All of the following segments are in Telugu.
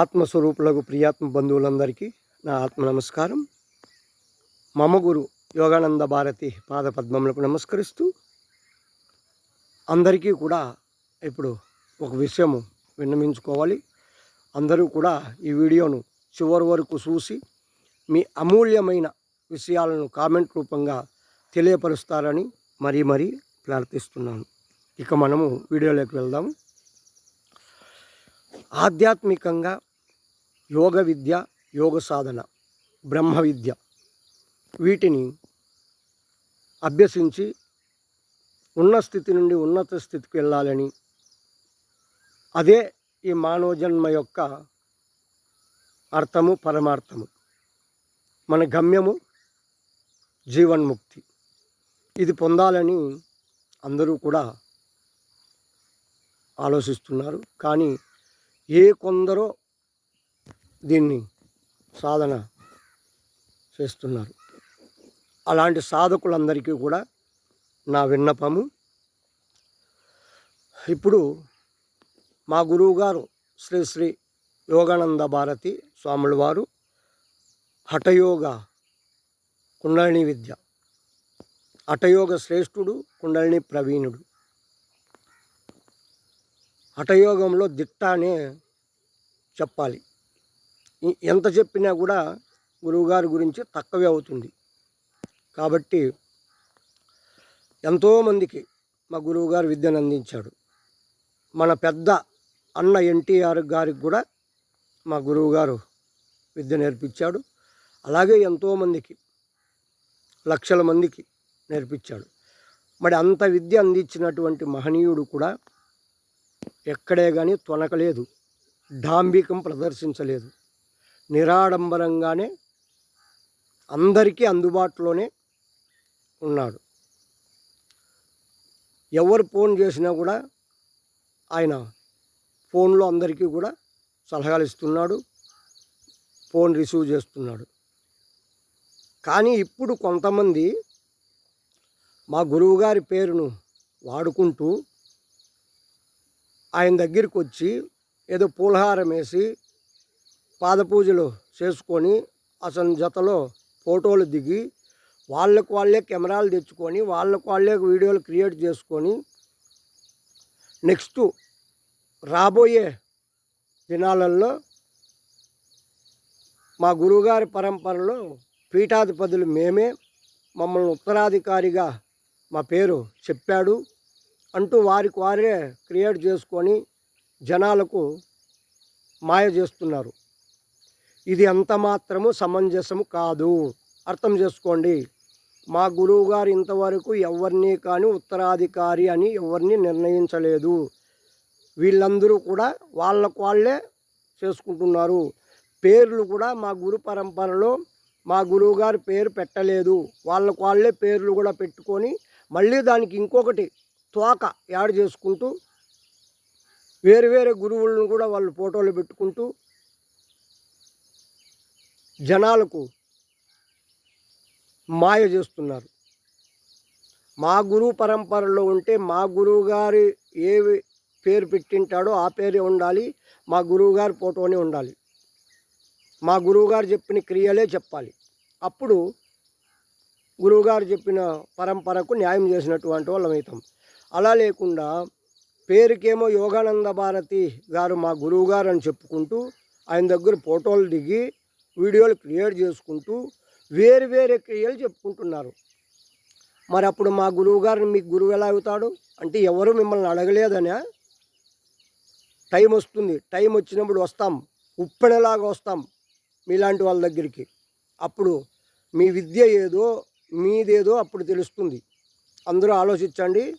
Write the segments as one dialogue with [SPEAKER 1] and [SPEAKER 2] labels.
[SPEAKER 1] ఆత్మస్వరూపులకు ప్రియాత్మ బంధువులందరికీ నా ఆత్మ నమస్కారం. మమగురు యోగానంద భారతి పాదపద్మములకు నమస్కరిస్తూ అందరికీ కూడా ఇప్పుడు ఒక విషయము విన్నమించుకోవాలి అందరూ కూడా ఈ వీడియోను చివరి వరకు చూసి మీ అమూల్యమైన విషయాలను కామెంట్ రూపంగా తెలియపరుస్తారని మరీ మరీ ప్రార్థిస్తున్నాను. ఇక మనము వీడియోలోకి వెళ్దాము. ఆధ్యాత్మికంగా యోగ విద్య యోగ సాధన బ్రహ్మ విద్య వీటిని అభ్యసించి ఉన్న స్థితి నుండి ఉన్నత స్థితికి వెళ్ళాలని అదే ఈ మానవ జన్మ యొక్క అర్థము పరమార్థము. మన గమ్యము జీవన్ముక్తి. ఇది పొందాలని అందరూ కూడా ఆలోచిస్తున్నారు. కానీ ఏ కొందరో దీన్ని సాధన చేస్తున్నారు. అలాంటి సాధకులందరికీ కూడా నా విన్నపము. ఇప్పుడు మా గురువుగారు శ్రీ శ్రీ యోగానంద భారతి స్వాముల వారు హఠయోగ కుండలిని విద్య. హఠయోగ శ్రేష్ఠుడు కుండలిని ప్రవీణుడు. హఠయోగంలో దిట్ట అనే చెప్పాలి. ఎంత చెప్పినా కూడా గురువుగారి గురించి తక్కువే అవుతుంది. కాబట్టి ఎంతోమందికి మా గురువుగారు విద్యను అందించాడు. మన పెద్ద అన్న ఎన్టీఆర్ గారికి కూడా మా గురువుగారు విద్య నేర్పించాడు. అలాగే ఎంతోమందికి లక్షల మందికి నేర్పించాడు. మరి అంత విద్య అందించినటువంటి మహనీయుడు కూడా ఎక్కడే కానీ తొనకలేదు. డాంబికం ప్రదర్శించలేదు. నిరాడంబరంగానే అందరికీ అందుబాటులోనే ఉన్నాడు. ఎవరు ఫోన్ చేసినా కూడా ఆయన ఫోన్లో అందరికీ కూడా సలహాలు ఇస్తున్నాడు ఫోన్ రిసీవ్ చేస్తున్నాడు. కానీ ఇప్పుడు కొంతమంది మా గురువుగారి పేరును వాడుకుంటూ ఆయన దగ్గరికి వచ్చి ఏదో పూలహారం వేసి పాదపూజలు చేసుకొని అసలు జతలో ఫోటోలు దిగి వాళ్ళకు వాళ్ళే కెమెరాలు తెచ్చుకొని వాళ్ళకు వాళ్ళే వీడియోలు క్రియేట్ చేసుకొని నెక్స్ట్ రాబోయే దినాలలో మా గురువుగారి పరంపరలో పీఠాధిపతులు మేమే మమ్మల్ని ఉత్తరాధికారిగా మా పేరు చెప్పాడు అంటూ వారికి వారే క్రియేట్ చేసుకొని జనాలకు మాయ చేస్తున్నారు. ఇది అంత మాత్రము సమంజసము కాదు. అర్థం చేసుకోండి. మా గురువు గారు ఇంతవరకు ఎవరిని కానీ ఉత్తరాధికారి అని ఎవరిని నిర్ణయించలేదు. వీళ్ళందరూ కూడా వాళ్ళకు వాళ్ళే చేసుకుంటున్నారు. పేర్లు కూడా మా గురు పరంపరలో మా గురువుగారు పేరు పెట్టలేదు. వాళ్ళకు వాళ్ళే పేర్లు కూడా పెట్టుకొని మళ్ళీ దానికి ఇంకొకటి తోక యాడ్ చేసుకుంటూ వేరు వేరే గురువులను కూడా వాళ్ళు ఫోటోలు పెట్టుకుంటూ జనాలకు మాయ చేస్తున్నారు. మా గురువు పరంపరలో ఉంటే మా గురువు గారి ఏ పేరు పెట్టింటాడో ఆ పేరే ఉండాలి మా గురువు గారి ఫోటోనే ఉండాలి. మా గురువుగారు చెప్పిన క్రియలే చెప్పాలి. అప్పుడు గురువుగారు చెప్పిన పరంపరకు న్యాయం చేసినటువంటి వాళ్ళం అవుతాం. అలా లేకుండా పేరుకేమో యోగానంద భారతి గారు మా గురువు గారు అని చెప్పుకుంటూ ఆయన దగ్గర ఫోటోలు దిగి వీడియోలు క్రియేట్ చేసుకుంటూ వేరు వేరే క్రియలు చెప్పుకుంటున్నారు. మరి అప్పుడు మా గురువు గారిని మీకు గురువు ఎలా అవుతాడు? అంటే ఎవరు మిమ్మల్ని అడగలేదనే టైం వస్తుంది. టైం వచ్చినప్పుడు వస్తాం. ఉప్పెనలాగా వస్తాం మీలాంటి వాళ్ళ దగ్గరికి. అప్పుడు మీ విద్య ఏదో మీదేదో అప్పుడు తెలుస్తుంది. అందరూ ఆలోచించండి.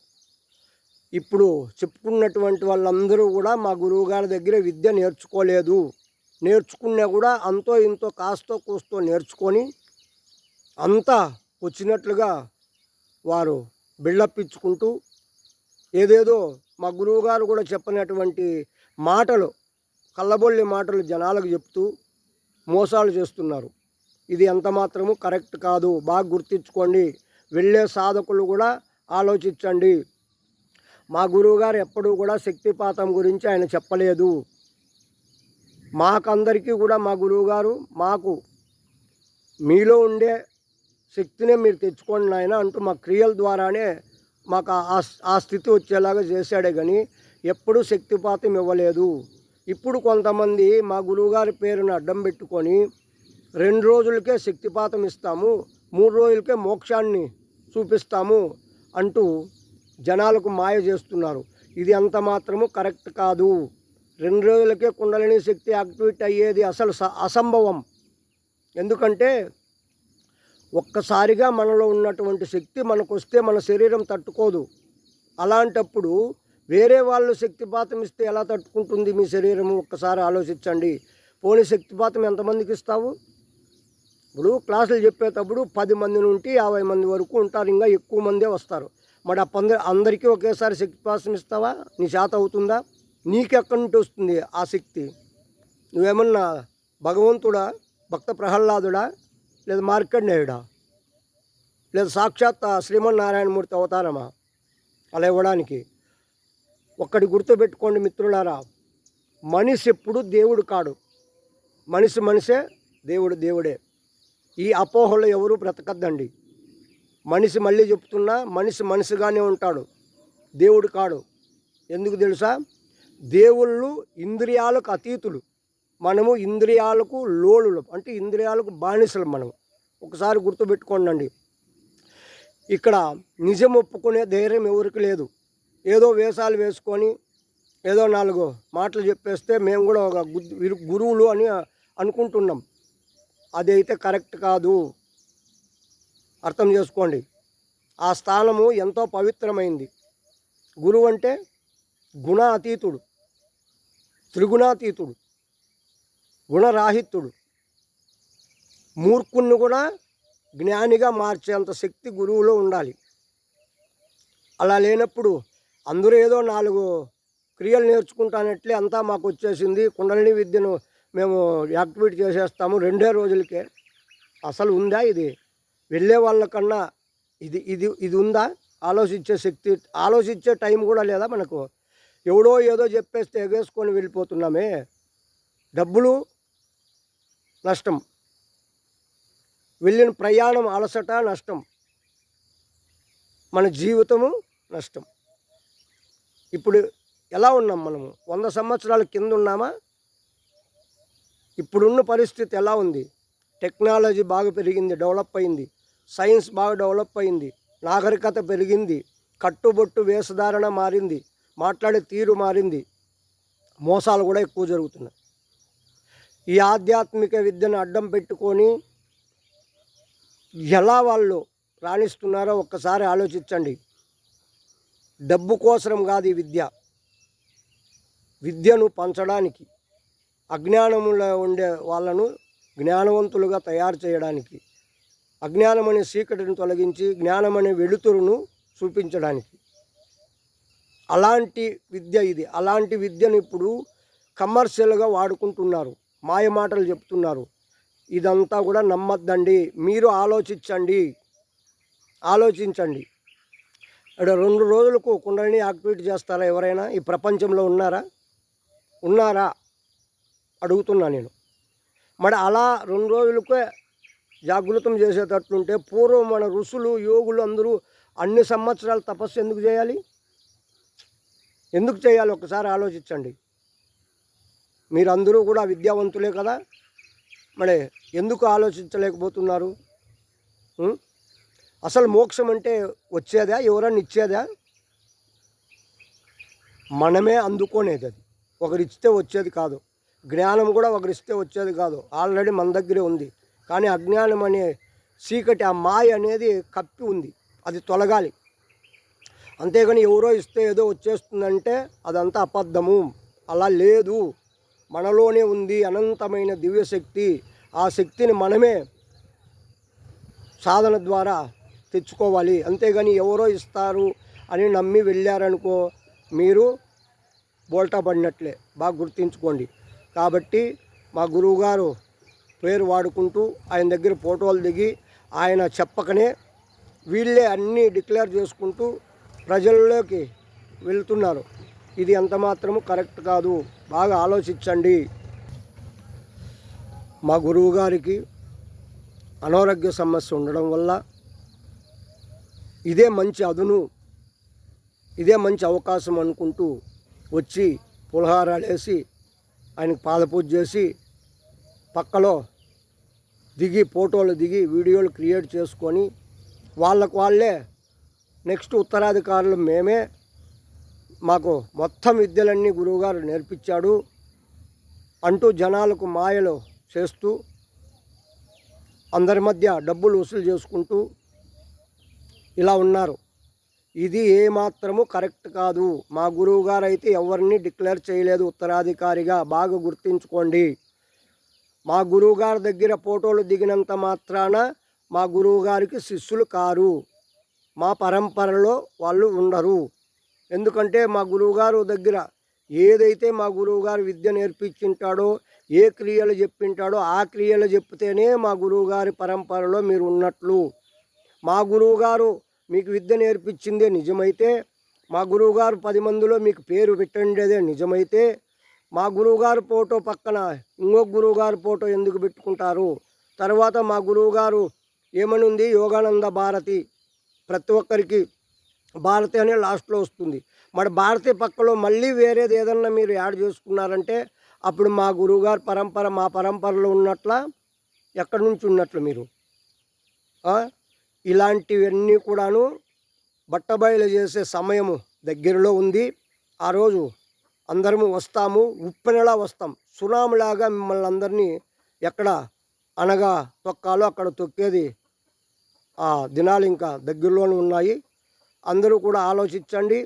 [SPEAKER 1] ఇప్పుడు చెప్పుకున్నటువంటి వాళ్ళందరూ కూడా మా గురువు గారి దగ్గర విద్య నేర్చుకోలేదు. నేర్చుకున్నా కూడా అంతో ఇంతో కాస్తో కూస్తో నేర్చుకొని అంతా వచ్చినట్లుగా వారు బిల్డప్ ఇచ్చుకుంటూ ఏదేదో మా గురువు గారు కూడా చెప్పినటువంటి మాటలు కళ్ళబొల్లి మాటలు జనాలకు చెప్తూ మోసాలు చేస్తున్నారు. ఇది ఎంత మాత్రము కరెక్ట్ కాదు. బాగా గుర్తించుకోండి. వెళ్ళే సాధకులు కూడా ఆలోచించండి. మా గురువుగారు ఎప్పుడూ కూడా శక్తిపాతం గురించి ఆయన చెప్పలేదు. మాకందరికీ కూడా మా గురువుగారు మాకు మీలో ఉండే శక్తినే మీరు తెచ్చుకోండి నాయన అంటూ మా క్రియల ద్వారానే మాకు ఆ- స్థితి వచ్చేలాగా చేశాడే కానీ ఎప్పుడూ శక్తిపాతం ఇవ్వలేదు. ఇప్పుడు కొంతమంది మా గురువుగారి పేరును అడ్డం పెట్టుకొని రెండు రోజులకే శక్తిపాతం ఇస్తాము మూడు రోజులకే మోక్షాన్ని చూపిస్తాము అంటూ జనాలకు మాయ చేస్తున్నారు. ఇది అంత మాత్రము కరెక్ట్ కాదు. రెండు రోజులకే కుండలిని శక్తి యాక్టివేట్ అయ్యేది అసలు అసంభవం. ఎందుకంటే ఒక్కసారిగా మనలో ఉన్నటువంటి శక్తి మనకు వస్తే మన శరీరం తట్టుకోదు. అలాంటప్పుడు వేరే వాళ్ళు శక్తిపాతం ఇస్తే ఎలా తట్టుకుంటుంది మీ శరీరం ఒక్కసారి ఆలోచించండి. పోనీ శక్తిపాతం ఎంతమందికి ఇస్తావు? ఇప్పుడు క్లాసులు చెప్పేటప్పుడు పది మంది నుండి యాభై మంది వరకు ఉంటారు. ఇంకా ఎక్కువ మందే వస్తారు. మరి ఆ అందరికీ ఒకేసారి శక్తిపాతం ఇస్తావా? నీ చేత అవుతుందా? నీకెక్కడి నుండి వస్తుంది ఆ శక్తి? నువ్వేమన్నా భగవంతుడా? భక్త ప్రహ్లాదుడా? లేదా మార్కండేయుడా? లేదా సాక్షాత్ శ్రీమన్నారాయణమూర్తి అవతారమా? అలా ఇవ్వడానికి. ఒక్కడి గుర్తుపెట్టుకోండి మిత్రులారా. మనిషి ఎప్పుడు దేవుడు కాడు. మనిషి మనిషే దేవుడు దేవుడే. ఈ అపోహలో ఎవరు బ్రతకద్దండి. మనిషి మళ్ళీ చెప్తున్నా మనిషి మనిషిగానే ఉంటాడు. దేవుడు కాడు. ఎందుకు తెలుసా? దేవుళ్ళు ఇంద్రియాలకు అతీతులు. మనము ఇంద్రియాలకు లోడులు అంటే ఇంద్రియాలకు బానిసలు మనం. ఒకసారి గుర్తుపెట్టుకోండి ఇక్కడ నిజం ఒప్పుకునే ధైర్యం ఎవరికి లేదు. ఏదో వేషాలు వేసుకొని ఏదో నాలుగు మాటలు చెప్పేస్తే మేము కూడా ఒక గురువులు అని అనుకుంటున్నాం. అది అయితే కరెక్ట్ కాదు. అర్థం చేసుకోండి. ఆ స్థానము ఎంతో పవిత్రమైంది. గురువు అంటే గుణ అతీతుడు త్రిగుణాతీతుడు గుణరాహిత్యుడు. మూర్ఖుణ్ణి కూడా జ్ఞానిగా మార్చేంత శక్తి గురువులో ఉండాలి. అలా లేనప్పుడు అందరూ ఏదో నాలుగు క్రియలు నేర్చుకుంటానట్లే అంతా మాకు వచ్చేసింది. కుండలిని విద్యను మేము యాక్టివేట్ చేసేస్తాము. రెండే రోజులకే. అసలు ఉందా ఇది? వెళ్ళే వాళ్ళకన్నా ఇది ఇది ఇది ఉందా? ఆలోచించే శక్తి ఆలోచించే టైం కూడా లేదా మనకు? ఎవడో ఏదో చెప్పేస్తే ఎగేసుకొని వెళ్ళిపోతున్నామే. డబ్బులు నష్టం. వెళ్ళిన ప్రయాణం అలసట నష్టం. మన జీవితము నష్టం. ఇప్పుడు ఎలా ఉన్నాం మనము? వంద సంవత్సరాల కింద ఉన్నామా? ఇప్పుడున్న పరిస్థితి ఎలా ఉంది? టెక్నాలజీ బాగా పెరిగింది డెవలప్ అయింది. సైన్స్ బాగా డెవలప్ అయింది నాగరికత పెరిగింది కట్టుబొట్టు వేషధారణ మారింది మాట్లాడే తీరు మారింది. మోసాలు కూడా ఎక్కువ జరుగుతున్నాయి. ఈ ఆధ్యాత్మిక విద్యను అడ్డం పెట్టుకొని ఎలా వాళ్ళు రాణిస్తున్నారో ఒక్కసారి ఆలోచించండి. డబ్బు కోసరం కాదు ఈ విద్య. విద్యను పంచడానికి అజ్ఞానములో ఉండే వాళ్ళను జ్ఞానవంతులుగా తయారు చేయడానికి. అజ్ఞానమనే సీకటిని చీకటిని తొలగించి జ్ఞానమనే వెలుతురును చూపించడానికి. అలాంటి విద్య ఇది. అలాంటి విద్యను ఇప్పుడు కమర్షియల్గా వాడుకుంటున్నారు. మాయ మాటలు చెప్తున్నారు. ఇదంతా కూడా నమ్మద్దండి. మీరు ఆలోచించండి. ఆలోచించండి. ఇక్కడ రెండు రోజులకు కుండలిని యాక్టివేట్ చేస్తారా ఎవరైనా? ఈ ప్రపంచంలో ఉన్నారా? ఉన్నారా? అడుగుతున్నా నేను. మరి అలా రెండు రోజులకే జాగృతం చేసేటట్లుంటే పూర్వం మన ఋషులు యోగులు అందరూ అన్ని సంవత్సరాలు తపస్సు ఎందుకు చేయాలి? ఎందుకు చేయాలి? ఒకసారి ఆలోచించండి. మీరందరూ కూడా విద్యావంతులే కదా? మరి ఎందుకు ఆలోచించలేకపోతున్నారు? అసలు మోక్షం అంటే వచ్చేదా? ఎవరన్నా ఇచ్చేదా? మనమే అందుకోనేది అది. ఒకరిస్తే వచ్చేది కాదు. జ్ఞానం కూడా ఒకరిస్తే వచ్చేది కాదు. ఆల్రెడీ మన దగ్గరే ఉంది. కానీ అజ్ఞానం అనే చీకటి ఆ మాయ అనేది కప్పి ఉంది. అది తొలగాలి. అంతేగాని ఎవరో ఇస్తే ఏదో వచ్చేస్తుందంటే అదంతా అబద్ధము. అలా లేదు. మనలోనే ఉంది అనంతమైన దివ్యశక్తి. ఆ శక్తిని మనమే సాధన ద్వారా తెచ్చుకోవాలి. అంతేగాని ఎవరో ఇస్తారు అని నమ్మి వెళ్ళారనుకో మీరు బోల్టా పడినట్లే బాగా గుర్తుంచుకోండి. కాబట్టి మా గురువుగారు పేరు వాడుకుంటూ ఆయన దగ్గర ఫోటోలు దిగి ఆయన చెప్పకనే వీళ్ళే అన్నీ డిక్లేర్ చేసుకుంటూ ప్రజల్లోకి వెళ్తున్నారు. ఇది ఎంత మాత్రము కరెక్ట్ కాదు? బాగా ఆలోచించండి. మా గురువు గారికి అనారోగ్య సమస్య ఉండడం వల్ల ఇదే మంచి అదును ఇదే మంచి అవకాశం అనుకుంటూ వచ్చి పులహారాలు వేసి ఆయనకు పాదపూజ చేసి పక్కలో దిగి ఫోటోలు దిగి వీడియోలు క్రియేట్ చేసుకొని వాళ్ళకు వాళ్ళే నెక్స్ట్ ఉత్తరాధికారులు మేమే మాకు మొత్తం విద్యలన్నీ గురువుగారు నేర్పించాడు. అంటూ జనాలకు మాయలు చేస్తూ అందరి మధ్య డబ్బులు వసూలు చేసుకుంటూ ఇలా ఉన్నారు. ఇది ఏమాత్రము కరెక్ట్ కాదు. మా గురువుగారు అయితే ఎవరిని డిక్లేర్ చేయలేదు ఉత్తరాధికారిగా. బాగా గుర్తుంచుకోండి. మా గురువుగారి దగ్గర ఫోటోలు దిగినంత మాత్రాన మా గురువు గారికి శిష్యులు కారు. మా పరంపరలో వాళ్ళు ఉండరు. ఎందుకంటే మా గురువుగారు దగ్గర ఏదైతే మా గురువుగారు విద్య నేర్పించింటాడో ఏ క్రియలు చెప్పింటాడో ఆ క్రియలు చెప్తేనే మా గురువుగారి పరంపరలో మీరు ఉన్నట్లు. మా గురువుగారు మీకు విద్య నేర్పించిందే నిజమైతే మా గురువుగారు పది మందిలో మీకు పేరు పెట్టండేదే నిజమైతే మా గురువుగారు ఫోటో పక్కన ఇంకొక గురువుగారు ఫోటో ఎందుకు పెట్టుకుంటారు? తర్వాత మా గురువుగారు ఏమనుంది? యోగానంద భారతి ప్రతి ఒక్కరికి భారతి అనే లాస్ట్లో వస్తుంది. మరి భారతి పక్కలో మళ్ళీ వేరేది ఏదన్నా మీరు యాడ్ చేసుకున్నారంటే అప్పుడు మా గురువుగారు పరంపర మా పరంపరలో ఉన్నట్ల ఎక్కడి నుంచి ఉన్నట్లు మీరు? ఇలాంటివన్నీ కూడాను బట్టబయలు చేసే సమయము దగ్గరలో ఉంది. ఆ రోజు అందరము వస్తాము ఉప్పెనలా వస్తాం. సునాములాగా మిమ్మల్ని అందరినీ ఎక్కడ అనగా తొక్కాలో అక్కడ తొక్కేది ఆ దినాలు ఇంకా దగ్గరలోనే ఉన్నాయి. అందరూ కూడా ఆలోచించండి.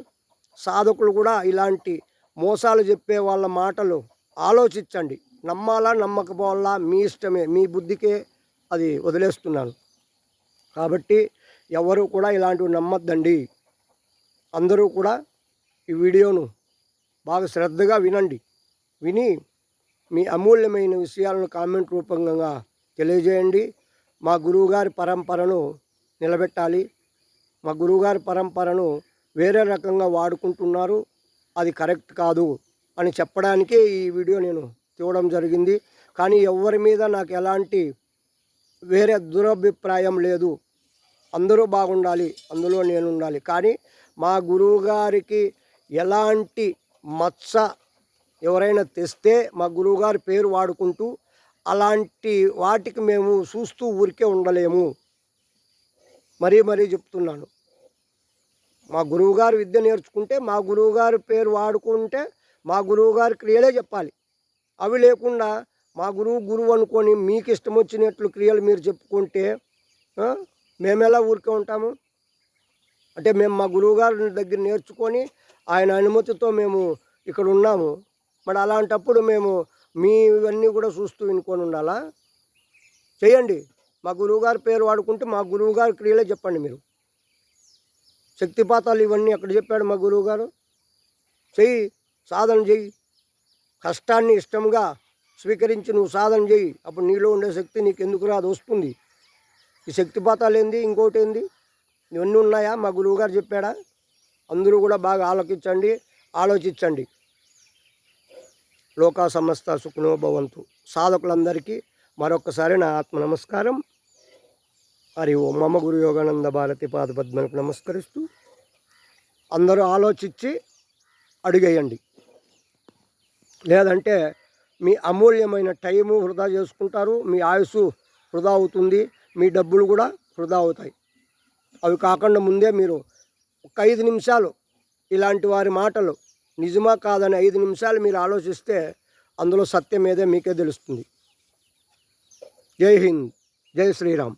[SPEAKER 1] సాధకులు కూడా ఇలాంటి మోసాలు చెప్పే వాళ్ళ మాటలు ఆలోచించండి. నమ్మాలా నమ్మకపోవాలా మీ ఇష్టమే మీ బుద్ధికే అది వదిలేస్తున్నాను కాబట్టి ఎవరు కూడా ఇలాంటివి నమ్మద్దండి. అందరూ కూడా ఈ వీడియోను బాగా శ్రద్ధగా వినండి. విని మీ అమూల్యమైన విషయాలను కామెంట్ రూపంగా తెలియజేయండి. మా గురువుగారి పరంపరను నిలబెట్టాలి. మా గురువుగారి పరంపరను వేరే రకంగా వాడుకుంటున్నారు. అది కరెక్ట్ కాదు అని చెప్పడానికే ఈ వీడియో నేను చూడడం జరిగింది. కానీ ఎవరి మీద నాకు ఎలాంటి వేరే దురభిప్రాయం లేదు. అందరూ బాగుండాలి. అందులో నేను ఉండాలి. కానీ మా గురువుగారికి ఎలాంటి మత్స ఎవరైనా తెస్తే మా గురువుగారి పేరు వాడుకుంటూ అలాంటి వాటికి మేము చూస్తూ ఊరికే ఉండలేము. మరీ మరీ చెప్తున్నాను. మా గురువుగారు విద్య నేర్చుకుంటే మా గురువుగారి పేరు వాడుకుంటే మా గురువుగారి క్రియలే చెప్పాలి. అవి లేకుండా మా గురువు గురువు అనుకొని మీకు ఇష్టం వచ్చినట్లు క్రియలు మీరు చెప్పుకుంటే మేము ఎలా ఊరికే ఉంటాము? అంటే మేము మా గురువుగారి దగ్గర నేర్చుకొని ఆయన అనుమతితో మేము ఇక్కడ ఉన్నాము. మరి అలాంటప్పుడు మేము మీ ఇవన్నీ కూడా చూస్తూ వినుకొని ఉండాలా? చేయండి మా గురువుగారి పేరు వాడుకుంటే మా గురువుగారి క్రియలే చెప్పండి మీరు. శక్తిపాతాలు ఇవన్నీ ఎక్కడ చెప్పాడు మా గురువుగారు చెయ్యి సాధన చెయ్యి. కష్టాన్ని ఇష్టంగా స్వీకరించి నువ్వు సాధన చెయ్యి. అప్పుడు నీలో ఉండే శక్తి నీకు ఎందుకు రాదు? వస్తుంది. ఈ శక్తిపాతాలు ఏంది? ఇంకోటి ఏంది? ఇవన్నీ ఉన్నాయా? మా గురువుగారు చెప్పాడా? అందరూ కూడా బాగా ఆలోచించండి ఆలోచించండి. లోకా సమస్త సుఖనో భవంతు. సాధకులందరికీ మరొకసారి నా ఆత్మ నమస్కారం. హరి ఓం. మమ గురు యోగానంద భారతి పాదపద్మలకు నమస్కరిస్తూ అందరూ ఆలోచించి అడిగేయండి. లేదంటే మీ అమూల్యమైన టైము వృధా చేసుకుంటారు మీ ఆయుసు వృధా అవుతుంది మీ డబ్బులు కూడా వృధా అవుతాయి. అవి కాకుండా ముందే మీరు ఒక ఐదు నిమిషాలు ఇలాంటి వారి మాటలు నిజమా కాదని ఐదు నిమిషాలు మీరు ఆలోచిస్తే అందులో సత్యం ఏదో మీకే తెలుస్తుంది. జై హింద్. జై శ్రీరామ్.